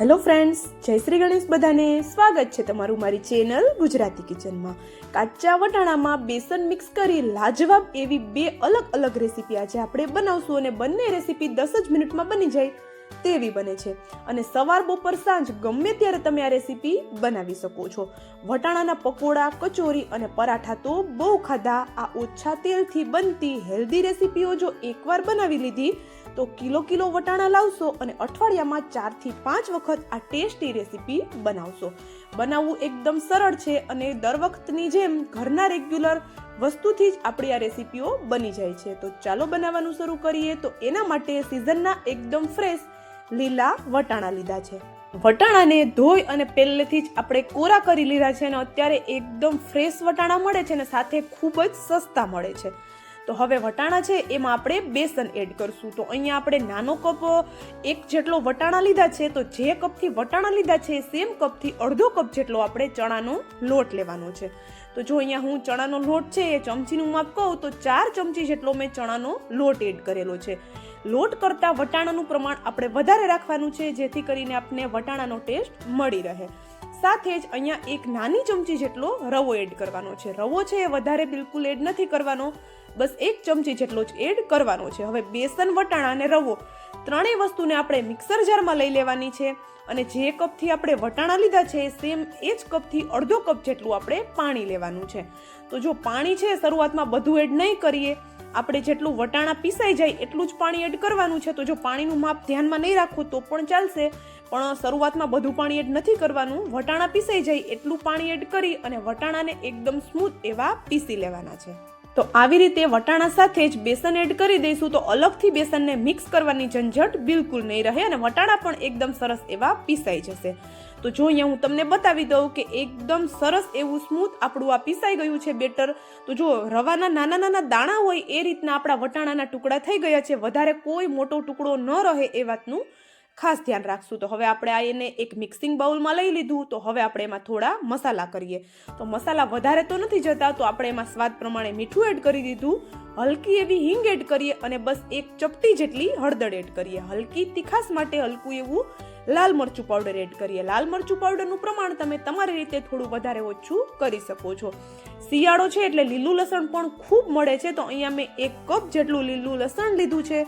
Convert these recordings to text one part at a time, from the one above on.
Hello friends જય શ્રી ગણેશ બધાને સ્વાગત છે તમારું મારી ચેનલ ગુજરાતી કિચનમાં કાચા વટાણામાં બેસન મિક્સ કરી લાજવાબ એવી બે અલગ અલગ રેસીપી આજે આપણે બનાવશું અને બંને રેસીપી દસ જ મિનિટમાં બની જાય તેવી બને છે. અને સવાર બપોર સાંજ ગમે ત્યારે તમે આ રેસીપી બનાવી શકો છો. વટાણાના પકોડા, કચોરી અને પરાઠા તો બહુ ખાધા. આ ઓછા તેલથી બનતી હેલ્ધી રેસીપીઓ જો એકવાર બનાવી લીધી તો કિલો કિલો વટાણા લાવશો અને અઠવાડિયામાં ચારથી પાંચ વખત આ ટેસ્ટી રેસીપી બનાવશો. બનાવવું એકદમ સરળ છે અને દર વખતની જેમ ઘરના રેગ્યુલર વસ્તુથી જ આપણી આ રેસીપીઓ બની જાય છે. તો ચાલો બનાવવાનું શરૂ કરીએ. તો એના માટે સિઝનના એકદમ ફ્રેશ લીલા વટાણા લીધા છે. વટાણાને ધોઈ અને પહેલેથી જ આપણે કોરા કરી લીધા છે અને અત્યારે એકદમ ફ્રેશ વટાણા મળે છે અને સાથે ખૂબ જ સસ્તા મળે છે. તો હવે વટાણા છે એમાં આપણે બેસન એડ કરશું. તો અહીંયા આપણે નાનો કપ, એક જેટલો વટાણા લીધા છે, તો જે કપથી વટાણા લીધા છે સેમ કપથી અડધો કપ જેટલો આપણે ચણાનો લોટ લેવાનો છે. તો જો અહીંયા હું ચણાનો લોટ છે, એ ચમચીનું માપ કહું, તો ચાર ચમચી જેટલો મેં ચણાનો લોટ એડ કરેલો છે. લોટ કરતાં વટાણાનું પ્રમાણ આપણે વધારે રાખવાનું છે, જેથી કરીને આપને વટાણાનો ટેસ્ટ મળી રહે. સાથે જ અહીંયા એક નાની ચમચી જેટલો રવો એડ કરવાનો છે. રવો છે એ વધારે બિલકુલ એડ નથી કરવાનો. બસ એક ચમચી જેટલો જ એડ કરવાનો છે. હવે બેસન, વટાણા અને રવો ત્રણેય વસ્તુને આપણે મિક્સર જારમાં લઈ લેવાની છે અને જે કપથી આપણે વટાણા લીધા છે, સેમ એ જ કપથી અડધો કપ જેટલું આપણે પાણી લેવાનું છે. તો જો પાણી છે, શરૂઆતમાં બધું એડ નહીં કરીએ, આપણે જેટલું વટાણા પીસાઈ જાય એટલું જ પાણી એડ કરવાનું છે. તો જો પાણીનું માપ ધ્યાનમાં નહીં રાખો તો પણ ચાલશે, પણ શરૂઆતમાં બધું પાણી એડ નથી કરવાનું. વટાણા પીસાઈ જાય એટલું પાણી એડ કરી અને વટાણાને એકદમ સ્મૂથ એવા પીસી લેવાના છે. તો આવી રીતે વટાણા સાથે જ બેસન એડ કરી દઈશું તો અલગથી બેસનને મિક્સ કરવાની ઝંઝટ બિલકુલ નહીં રહે અને વટાણા પણ એકદમ સરસ એવા પીસાઈ જશે. તો જો અહીંયા હું તમને બતાવી દઉં કે એકદમ સરસ એવું સ્મૂથ આપણું આ પીસાઈ ગયું છે બેટર. તો જો રવાના નાના નાના દાણા હોય એ રીતના આપણા વટાણાના ટુકડા થઈ ગયા છે. વધારે કોઈ મોટો ટુકડો ન રહે એ વાતનું. ખાસ ધ્યાન રાખશું. તો હવે આપણે આ એને એક મિક્સિંગ બાઉલમાં લઈ લીધું. તો હવે આપણે એમાં થોડા મસાલા કરીએ. તો મસાલા વધારે તો નથી જતા, તો આપણે એમાં સ્વાદ પ્રમાણે મીઠું એડ કરી દીધું. હલકી એવી હિંગ એડ કરીએ અને બસ એક ચપટી જેટલી હળદર એડ કરીએ. હલકી, તીખાસ માટે હલકું એવું લાલ મરચું પાવડર એડ કરીએ. લાલ મરચું પાવડરનું પ્રમાણ તમે તમારી રીતે થોડું વધારે ઓછું કરી શકો છો. શિયાળો છે એટલે લીલું લસણ પણ ખૂબ મળે છે. તો અહીંયા મેં એક કપ જેટલું લીલું લસણ લીધું છે.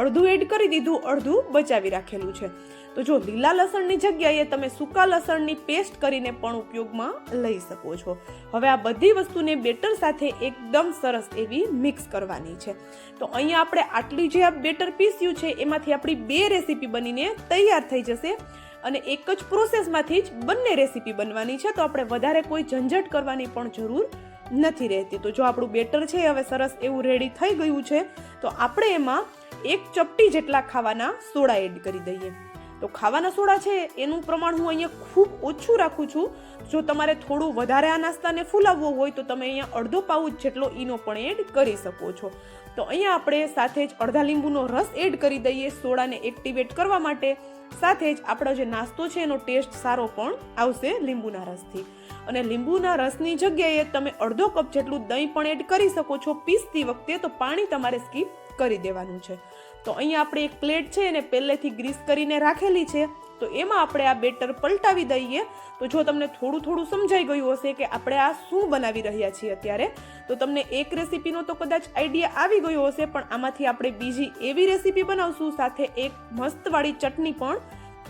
અડધું એડ કરી દીધું, અડધું બચાવી રાખેલું છે. તો જો લીલા લસણની જગ્યાએ તમે સૂકા લસણની પેસ્ટ કરીને પણ ઉપયોગમાં લઈ શકો છો. હવે આ બધી વસ્તુને બેટર સાથે એકદમ સરસ એવી મિક્સ કરવાની છે. તો અહીંયા આપણે આટલી જે આ બેટર પીસ્યું છે, એમાંથી આપણી બે રેસીપી બનીને તૈયાર થઈ જશે. અને એક જ પ્રોસેસમાંથી જ બંને રેસીપી બનવાની છે, તો આપણે વધારે કોઈ ઝંઝટ કરવાની પણ જરૂર નથી રહેતી. તો જો આપણું બેટર છે હવે સરસ એવું રેડી થઈ ગયું છે, તો આપણે એમાં એક ચપટી જેટલા ખાવાના સોડા એડ કરી દઈએ. તો ખાવાના સોડા છે, એનું પ્રમાણ હું અહીંયા ખૂબ ઓછું રાખું છું. જો તમારે થોડું વધારે આ નાસ્તાને ફૂલાવવો હોય તો તમે અહીંયા અડધો પાઉચ જેટલો ઈનો પણ એડ કરી શકો છો. તો અહીંયા આપણે સાથે જ અડધા લીંબુનો રસ એડ કરી દઈએ સોડાને એક્ટિવેટ કરવા માટે. સાથે જ આપણો જે નાસ્તો છે, એનો ટેસ્ટ સારો પણ આવશે લીંબુના રસથી. અને લીંબુના રસની જગ્યાએ તમે અડધો કપ જેટલું દહીં પણ એડ કરી શકો છો. પીસતી વખતે તો પાણી તમારે સ્કીપ કરી દેવાનું છે. તો અહીંયા આપણે એક પ્લેટ છે એને પહેલેથી ગ્રીસ કરીને રાખેલી છે. તો એમાં આપણે આ બેટર પલટાવી દઈએ. તો જો તમને થોડું થોડું સમજાઈ ગયું હશે કે આપણે આ શું બનાવી રહ્યા છીએ અત્યારે, તો તમને એક રેસીપીનો તો કદાચ આઈડિયા આવી ગયો હશે, પણ આમાંથી આપણે બીજી એવી રેસીપી બનાવશું, સાથે એક મસ્તવાળી ચટણી પણ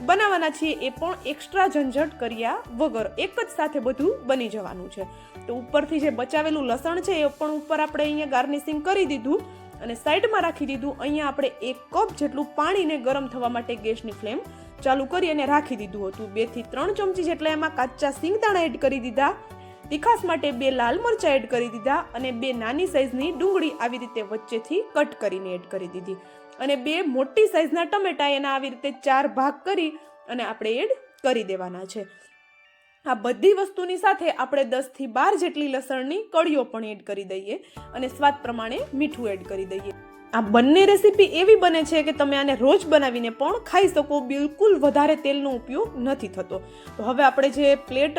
બનાવવાના છીએ. એ પણ એક્સ્ટ્રા ઝંઝટ કર્યા વગર એક જ સાથે બધું બની જવાનું છે. તો ઉપરથી જે બચાવેલું લસણ છે, એ પણ ઉપર આપણે અહીંયા ગાર્નિશિંગ કરી દીધું. અને સાઈડમાં રાખી દીધું અહીંયા આપણે એક કપ જેટલું પાણીને ગરમ થવા માટે ગેસની ફ્લેમ ચાલુ કરી અને રાખી દીધું હતું. બેથી ત્રણ ચમચી જેટલા એમાં કાચા સિંગદાણા એડ કરી દીધા. તીખાસ માટે બે લાલ મરચાં એડ કરી દીધા અને બે નાની સાઈઝની ડુંગળી આવી રીતે વચ્ચેથી કટ કરીને એડ કરી દીધી. અને બે મોટી સાઈઝના ટમેટા એના આવી રીતે ચાર ભાગ કરી અને આપણે એડ કરી દેવાના છે. આ બધી વસ્તુની સાથે આપણે દસથી બાર જેટલી લસણની કળીઓ પણ એડ કરી દઈએ અને સ્વાદ પ્રમાણે મીઠું એડ કરી દઈએ. આ બંને રેસીપી એવી બને છે કે તમે આને રોજ બનાવીને પણ ખાઈ શકો, બિલકુલ વધારે તેલનો ઉપયોગ નથી થતો. તો હવે આપણે જે પ્લેટ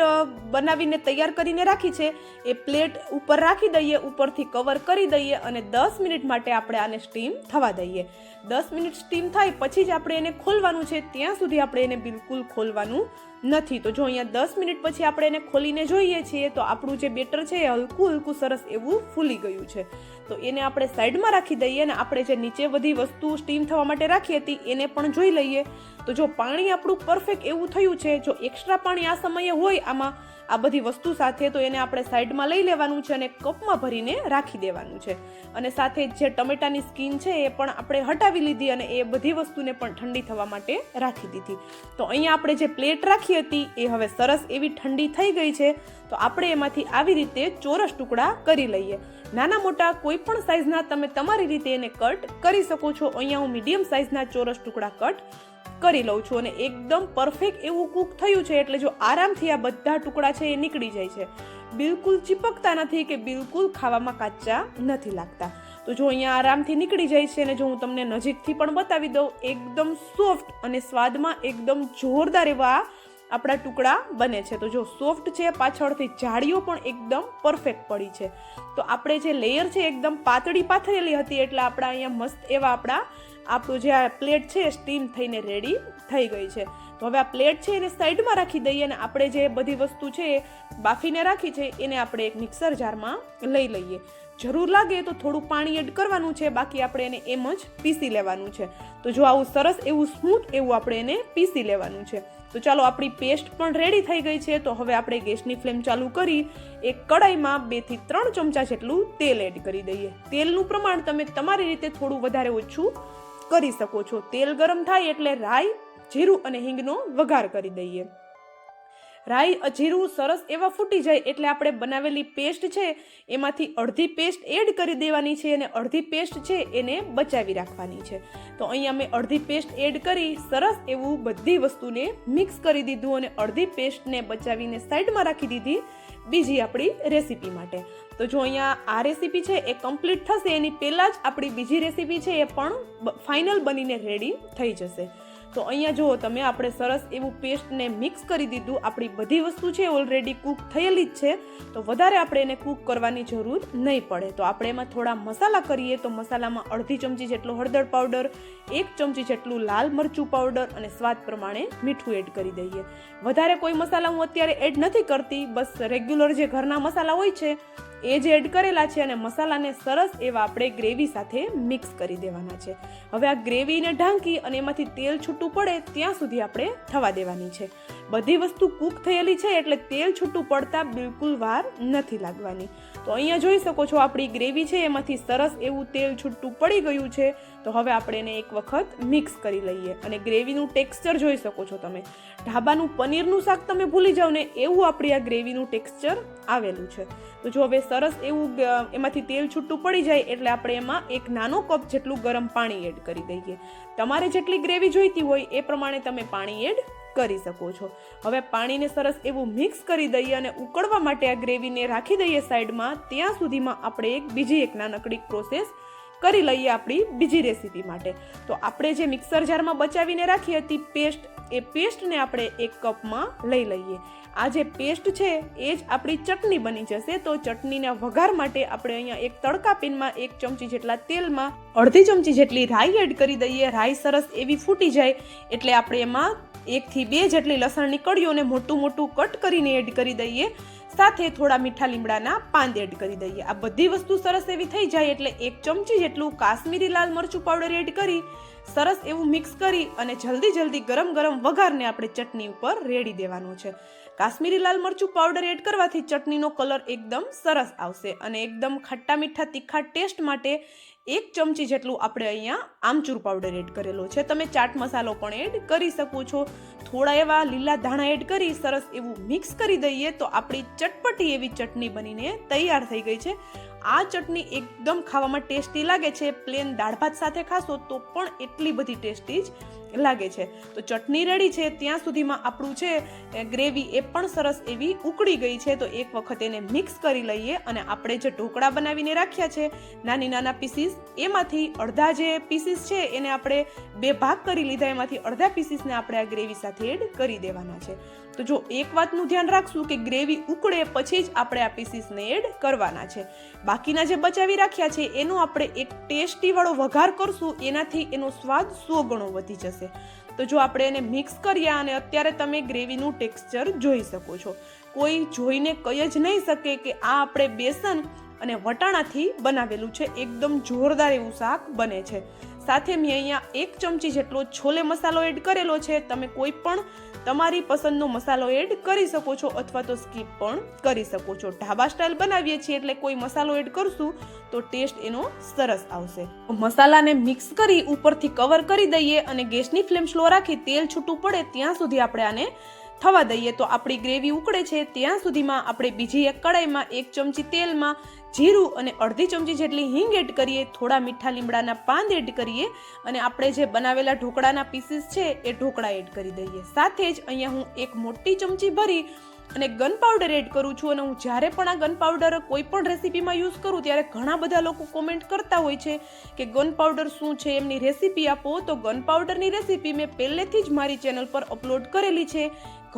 બનાવીને તૈયાર કરીને રાખી છે, એ પ્લેટ ઉપર રાખી દઈએ, ઉપરથી કવર કરી દઈએ અને દસ મિનિટ માટે આપણે આને સ્ટીમ થવા દઈએ. દસ મિનિટ સ્ટીમ થાય પછી જ આપણે એને ખોલવાનું છે, ત્યાં સુધી આપણે એને બિલકુલ ખોલવાનું નથી. તો જો અહીંયા દસ મિનિટ પછી આપણે એને ખોલીને જોઈએ છીએ, તો આપણું જે બેટર છે એ હલકું હલકું સરસ એવું ફૂલી ગયું છે. તો એને આપણે સાઈડમાં રાખી દઈએ અને આપણે જે નીચે બધી વસ્તુ સ્ટીમ થવા માટે રાખી હતી, એને પણ જોઈ લઈએ. તો જો પાણી આપણું પરફેક્ટ એવું થયું છે, જો એક્સ્ટ્રા પાણી આ સમયે હોય, આમાં આ બધી વસ્તુ સાથે તો એને આપણે સાઈડમાં લઈ લેવાનું છે અને કપમાં ભરીને રાખી દેવાનું છે. અને સાથે જે ટમેટાની સ્કીન છે એ પણ આપણે હટાવી લીધી અને એ બધી વસ્તુને પણ ઠંડી થવા માટે રાખી દીધી. તો અહીંયા આપણે જે પ્લેટ રાખી હતી, એ હવે સરસ એવી ઠંડી થઈ ગઈ છે, તો આપણે એમાંથી આવી રીતે ચોરસ ટુકડા કરી લઈએ. નાના મોટા કોઈ પણ સાઇઝના તમે તમારી રીતે એને કટ કરી શકો છો. અહીંયા હું મીડિયમ સાઇઝના ચોરસ ટુકડા કટ કરી લઉં છું અને એકદમ પરફેક્ટ એવું કૂક થયું છે એટલે જો આરામથી આ બધા ટુકડા છે એ નીકળી જાય છે. બિલકુલ ચીપકતા નથી કે બિલકુલ ખાવામાં કાચા નથી લાગતા. તો જો અહીંયા આરામથી નીકળી જાય છે અને જો હું તમને નજીકથી પણ બતાવી દઉં, એકદમ સોફ્ટ અને સ્વાદમાં એકદમ જોરદાર એવા આપણા ટુકડા બને છે. તો જો સોફ્ટ છે, પાછળથી જાળીઓ પણ એકદમ પરફેક્ટ પડી છે. તો આપણે જે લેયર છે, એકદમ પાતળી પાથરેલી હતી એટલે આપણા અહીંયા મસ્ત એવા આપણા આપણું જે આ પ્લેટ છે, સ્ટીમ થઈને રેડી થઈ ગઈ છે. તો હવે આ પ્લેટ છે, એને સાઈડમાં રાખી દઈએ અને આપણે જે બધી વસ્તુ છે, એ બાફીને રાખી છે, એને આપણે એક મિક્સર જારમાં લઈ લઈએ. જરૂર લાગે તો થોડું પાણી એડ કરવાનું છે, બાકી આપણે એને એમ જ પીસી લેવાનું છે. તો જો આવું સરસ એવું સ્મૂથ એવું આપણે એને પીસી લેવાનું છે. તો ચાલો આપણી પેસ્ટ પણ રેડી થઈ ગઈ છે, તો હવે આપણે ગેસની ફ્લેમ ચાલુ કરી એક કડાઈમાં બેથી ત્રણ ચમચા જેટલું તેલ એડ કરી દઈએ. તેલનું પ્રમાણ તમે તમારી રીતે થોડું વધારે ઓછું કરી શકો છો. તેલ ગરમ થાય એટલે રાઈ, જીરું અને હિંગનો વઘાર કરી દઈએ. રાઈ અજીરું જીરું સરસ એવા ફૂટી જાય એટલે આપણે બનાવેલી પેસ્ટ છે, એમાંથી અડધી પેસ્ટ એડ કરી દેવાની છે અને અડધી પેસ્ટ છે એને બચાવી રાખવાની છે. તો અહીંયા મેં અડધી પેસ્ટ એડ કરી, સરસ એવું બધી વસ્તુને મિક્સ કરી દીધું અને અડધી પેસ્ટને બચાવીને સાઈડમાં રાખી દીધી. બીજી આપણી રેસીપી માટે. તો જો અહીંયા આ રેસીપી છે એ કમ્પ્લીટ થશે, એની પહેલાં જ આપણી બીજી રેસીપી છે એ પણ ફાઇનલ બનીને રેડી થઈ જશે. તો અહીંયા જુઓ, તમે આપણે સરસ એવું પેસ્ટને મિક્સ કરી દીધું. આપણી બધી વસ્તુ છે ઓલરેડી કૂક થયેલી જ છે. તો વધારે આપણે એને કૂક કરવાની જરૂર નહીં પડે. તો આપણે એમાં થોડા મસાલા કરીએ તો મસાલામાં અડધી ચમચી જેટલો હળદર પાવડર એક ચમચી જેટલું લાલ મરચું પાવડર અને સ્વાદ પ્રમાણે મીઠું એડ કરી દઈએ. વધારે કોઈ મસાલા હું અત્યારે એડ નથી કરતી. બસ રેગ્યુલર જે ઘરના મસાલા હોય છે એ જ એડ કરેલા છે અને મસાલાને સરસ એવા આપણે ગ્રેવી સાથે મિક્સ કરી દેવાના છે. હવે આ ગ્રેવીને ઢાંકી અને એમાંથી તેલ છૂટું પડે ત્યાં સુધી આપણે થવા દેવાની છે. બધી વસ્તુ કૂક થયેલી છે એટલે તેલ છૂટું પડતા બિલકુલ વાર નથી લાગવાની. તો અહીંયા જોઈ શકો છો આપણી ગ્રેવી છે, એમાંથી સરસ એવું તેલ છૂટું પડી ગયું છે. તો હવે આપણે એને એક વખત મિક્સ કરી લઈએ અને ગ્રેવીનું ટેક્સચર જોઈ શકો છો તમે. ઢાબાનું પનીરનું શાક તમે ભૂલી જાઓ ને, એવું આપણી આ ગ્રેવીનું ટેક્સચર આવેલું છે. તો જો હવે સરસ એવું એમાંથી તેલ છૂટું પડી જાય એટલે આપણે એમાં એક નાનો કપ જેટલું ગરમ પાણી એડ કરી દઈએ. તમારે જેટલી ગ્રેવી જોઈતી હોય એ પ્રમાણે તમે પાણી એડ કરી શકો છો. હવે પાણીને સરસ એવું મિક્સ કરી દઈએ અને ઉકળવા માટે આ ગ્રેવીને રાખી દઈએ સાઈડમાં ત્યાં સુધીમાં આપણે એક બીજી એક નાનકડી પ્રોસેસ કરી લઈએ આપણી બીજી રેસીપી માટે. તો આપણે જે મિક્સર જારમાં બચાવીને રાખી હતી પેસ્ટ એ પેસ્ટને આપણે એક કપમાં લઈ લઈએ. આ જે પેસ્ટ છે, એ જ આપણી ચટણી બની જશે. તો ચટણીના વઘાર માટે આપણે અહીંયા એક તડકા પેનમાં એક ચમચી જેટલા તેલમાં અડધી ચમચી જેટલી રાઈ એડ કરી દઈએ. રાઈ સરસ એવી ફૂટી જાય, એટલે આપણે એમાં એકથી બે જેટલી લસણની કળીઓને મોટું મોટું કટ કરીને એડ કરી દઈએ. સાથે થોડા મીઠા લીમડાના પાન એડ કરી દઈએ. આ બધી વસ્તુ સરસ એવી થઈ જાય એટલે એક ચમચી જેટલું કાશ્મીરી લાલ મરચું પાવડર એડ કરી, સરસ એવું મિક્સ કરી અને જલ્દી જલ્દી ગરમ ગરમ વઘારને આપણે ચટણી ઉપર રેડી દેવાનું છે. કાશ્મીરી લાલ મરચું પાવડર એડ કરવાથી ચટણીનો કલર એકદમ સરસ આવશે અને એકદમ ખટ્ટા મીઠા તીખા ટેસ્ટ માટે એક ચમચી જેટલું આપણે અહીંયા આમચૂર પાવડર એડ કરેલો છે. તમે ચાટ મસાલો પણ એડ કરી શકો છો. થોડા એવા લીલા ધાણા એડ કરી સરસ એવું મિક્સ કરી દઈએ તો આપણી ચટપટી એવી ચટણી બનીને તૈયાર થઈ ગઈ છે. આ ચટણી એકદમ ખાવામાં ટેસ્ટી લાગે છે. પ્લેન દાળ ભાત સાથે ખાશો તો પણ એટલી બધી ટેસ્ટી જ લાગે છે. તો ચટણી રેડી છે, ત્યાં સુધીમાં આપણું છે ગ્રેવી એ પણ સરસ એવી ઉકળી ગઈ છે. તો એક વખત એને મિક્સ કરી લઈએ અને આપણે જે ઢોકળા બનાવીને રાખ્યા છે, નાની નાના પીસીસ એમાંથી અડધા જે પીસીસ છે, એને આપણે બે ભાગ કરી લીધા, એમાંથી અડધા પીસીસને આપણે આ ગ્રેવી સાથે એડ કરી દેવાના છે. તો જો એક વાતનું ધ્યાન રાખશું કે ગ્રેવી ઉકળે પછી જ આપણે આ પીસીસને એડ કરવાના છે. બાકીના જે બચાવી રાખ્યા છે, એનો આપણે એક ટેસ્ટી વાળો વઘાર કરશું, એનાથી એનો સ્વાદ સો ગણો વધી જશે. તો જો આપણે એને મિક્સ કરીએ અને અત્યારે તમે ગ્રેવીનું ટેક્સચર જોઈ શકો છો. કોઈ જોઈને કહી જ નહીં શકે કે આ આપણે બેસન અને વટાણાથી બનાવેલું છે એકદમ જોરદાર એવું શાક બને છે. સાથે મેં અહીંયા એક ચમચી જેટલો છોલે મસાલો એડ કરેલો છે. તમે કોઈ પણ તમારી પસંદનો મસાલો એડ કરી શકો છો અથવા તો સ્કીપ પણ કરી શકો છો. ઢાબા સ્ટાઇલ બનાવીએ છીએ એટલે કોઈ મસાલો એડ કરશું તો ટેસ્ટ એનો સરસ આવશે. મસાલાને મિક્સ કરી ઉપરથી કવર કરી દઈએ અને ગેસની ફ્લેમ સ્લો રાખી તેલ છૂટું પડે ત્યાં સુધી આપણે આને થવા દઈએ તો આપણી ગ્રેવી ઉકળે છે, ત્યાં સુધીમાં આપણે બીજી એક કડાઈમાં એક ચમચી તેલમાં જીરું અને અડધી ચમચી જેટલી હિંગ એડ કરીએ, થોડા મીઠા લીમડાના પાન એડ કરીએ અને આપણે જે બનાવેલા ઢોકળાના પીસીસ છે એ ઢોકળા એડ કરી દઈએ. સાથે જ અહીંયા હું એક મોટી ચમચી ભરી અને ગન પાવડર એડ કરું છું અને હું જ્યારે પણ આ ગન પાવડર કોઈ પણ રેસીપીમાં યુઝ કરું ત્યારે ઘણા બધા લોકો કોમેન્ટ કરતા હોય છે કે ગન પાવડર શું છે, એમની રેસીપી આપો. તો ગન પાવડરની રેસીપી મેં પહેલેથી જ મારી ચેનલ પર અપલોડ કરેલી છે.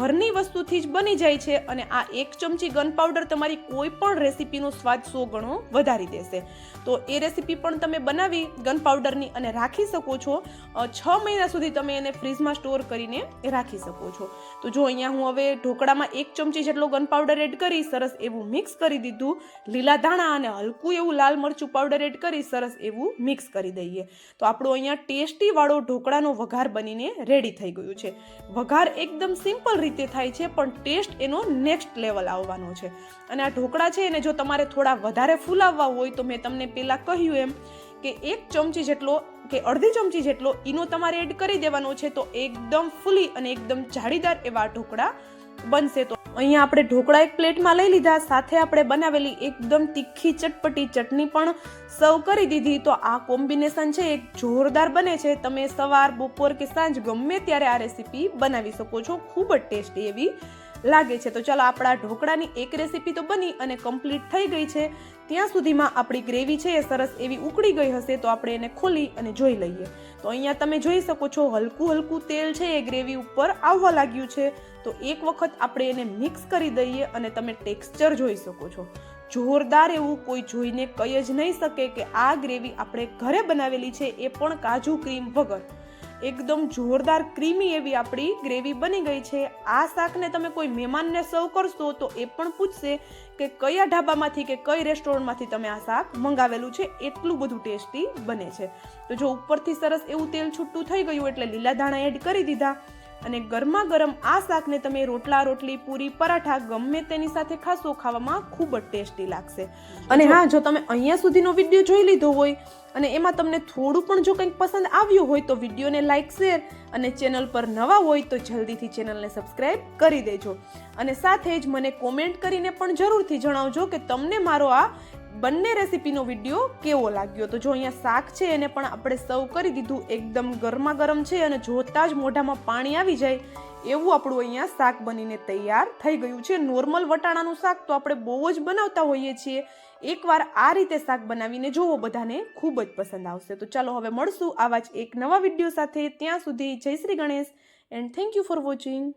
ઘરની વસ્તુથી જ બની જાય છે અને આ એક ચમચી ગન પાવડર તમારી કોઈ પણ રેસીપીનો સ્વાદ સો ગણો વધારી દેશે. તો એ રેસીપી પણ તમે બનાવી ગન પાવડરની અને રાખી શકો છો. છ મહિના સુધી તમે એને ફ્રીજમાં સ્ટોર કરીને રાખી શકો છો. તો જો અહીંયા હું હવે ઢોકળામાં એક ચમચી જેટલો ગન પાવડર એડ કરી સરસ એવું મિક્સ કરી દીધું. લીલા ધાણા અને હલકું એવું લાલ મરચું પાવડર એડ કરી સરસ એવું મિક્સ કરી દઈએ. તો આપણો અહીંયા ટેસ્ટીવાળો ઢોકળાનો વઘાર બનીને રેડી થઈ ગયું છે. વઘાર એકદમ સિમ્પલ રીતે થાય છે, પણ ટેસ્ટ એનો નેક્સ્ટ લેવલ આવવાનો છે. અને આ ઢોકળા છે એને જો તમારે થોડા વધારે ફૂલાવવા હોય તો મેં તમને પહેલાં કહ્યું એમ કે એક ચમચી જેટલો, કે અડધી ચમચી જેટલો ઈનો તમારે એડ કરી દેવાનો છે તો એકદમ ફૂલી અને એકદમ જાળીદાર એવા ઢોકળા બનશે. તો અહીંયા આપણે ઢોકળા એક પ્લેટમાં લઈ લીધા, સાથે આપણે બનાવેલી એકદમ તીખી ચટપટી ચટણી પણ સર્વ કરી દીધી. તો આ કોમ્બિનેશન છે, એક જોરદાર બને છે. તમે સવાર, બપોર કે સાંજ ગમે ત્યારે આ રેસીપી બનાવી શકો છો. ખૂબ જ ટેસ્ટી એવી લાગે છે. તો ચાલો આપણા ઢોકળાની એક રેસીપી તો બની અને કમ્પ્લીટ થઈ ગઈ છે. ત્યાં સુધીમાં આપણી ગ્રેવી છે એ સરસ એવી ઉકળી ગઈ હશે, તો આપણે એને ખોલી અને જોઈ લઈએ. તો અહીંયા તમે જોઈ શકો છો, હલકું હલકું તેલ છે એ ગ્રેવી ઉપર આવવા લાગ્યું છે. તો એક વખત આપણે એને મિક્સ કરી દઈએ અને તમે ટેક્સચર જોઈ શકો છો. જોરદાર એવું કોઈ જોઈને કહી જ નહીં શકે કે આ ગ્રેવી આપણે ઘરે બનાવેલી છે, એ પણ કાજુ ક્રીમ વગર. એકદમ જોરદાર ક્રીમી એવી આપણી ગ્રેવી બની ગઈ છે. આ શાકને તમે કોઈ મહેમાનને સર્વ કરશો તો એ પણ પૂછશે કે કયા ઢાબામાંથી કે કઈ રેસ્ટોરન્ટમાંથી તમે આ શાક મંગાવેલું છે, એટલું બધું ટેસ્ટી બને છે. તો જો ઉપરથી સરસ એવું તેલ છૂટું થઈ ગયું એટલે લીલા ધાણા એડ કરી દીધા. અને ગરમા ગરમ આ શાકને તમે રોટલા રોટલી પૂરી પરાઠા ગમે તેની સાથે ખાશો ખાવામાં ખૂબ જ ટેસ્ટી લાગશે. અને હા જો તમે અહીંયા સુધીનો વીડિયો જોઈ લીધો હોય અને એમાં તમને થોડું પણ જો કંઈક પસંદ આવ્યું હોય તો વિડીયોને લાઇક શેર અને ચેનલ પર નવા હોય તો જલ્દીથી ચેનલને સબસ્ક્રાઇબ કરી દેજો. અને સાથે જ મને કોમેન્ટ કરીને પણ જરૂરથી જણાવજો કે તમને મારો આ બંને રેસીપીનો વીડિયો કેવો લાગ્યો? તો જો અહીંયા શાક છે, એને પણ આપણે સર્વ કરી દીધું. એકદમ ગરમા ગરમ છે અને જોતા જ મોઢામાં પાણી આવી જાય એવું આપણું અહીંયા શાક બનીને તૈયાર થઈ ગયું છે. નોર્મલ વટાણાનું શાક તો આપણે બહુ જ બનાવતા હોઈએ છીએ. એકવાર આ રીતે શાક બનાવીને જોવો, બધાને ખૂબ જ પસંદ આવશે. તો ચાલો હવે મળશું આવા જ એક નવા વીડિયો સાથે. ત્યાં સુધી જય Shri Ganesh and thank you for watching